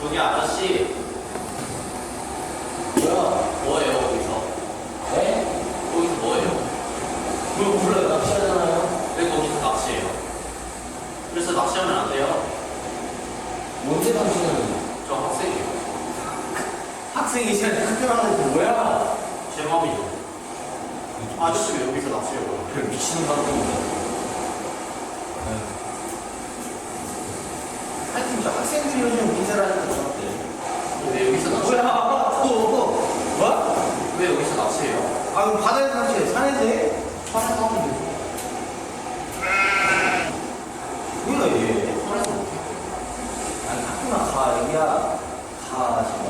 저기 아저씨 뭐야? 뭐예요 거기서? 네? 거기서 뭐예요? 뭐 몰라요 낚시하잖아요 왜 거기서 낚시해요? 그래서 낚시하면 안 돼요. 언제 당신은 저 학생이에요. 학생이 시간에 학교하는 게 뭐야? 제 마음이죠. 아저씨 왜 여기서 낚시해요? 그래 미치는 방법이야 하여튼 진짜 학생들이 요즘 인사라는 거 같대 왜 여기서 낚시? 뭐야 또 뭐? 왜 여기서 낚시해요? 아 그럼 바다에서 낚시해 산에서 해? 산에서 하면 되죠. 뭐야 얘 산에서 못해. 아니 학교나 가 애기야 가 제발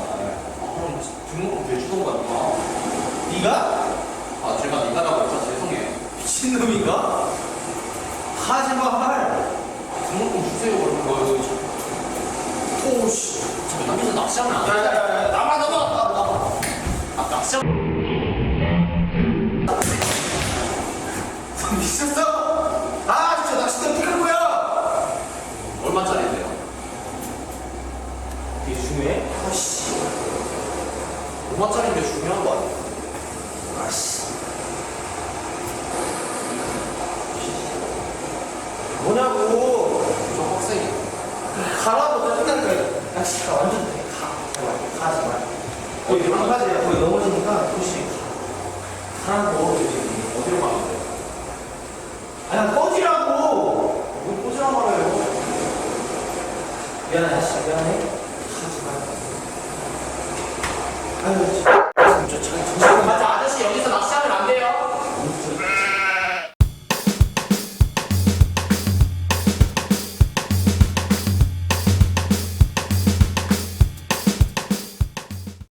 아, 그럼 등록금 대주던가 누가? 네가? 아 제가 니가라고 했죠 죄송해요. 미친놈인가? 가 제발 등록금 주세요 그러는 거예요. 오씨 저 여기서 낚시하면 안 돼요. 야야야 나가 나가 나가 아 낚시하면 미쳤어? 아 진짜 낚싯대 할 거야? 얼마짜리인데요? 이게 중요해? 아씨 얼마짜리인데 중요한 거 아니에요? 아씨 뭐냐고 저 학생이에요. 가라고 짜증나는 거야 낚시가 완전 돼가 제발 가 제발 거의 방파제야 거의 넘어지니까 조심 가라고 지금 어디로 가면 돼요? 아니 꺼지라고 뭐 꼬지라 말해요. 미안해 아씨 미안해 하지 마 아유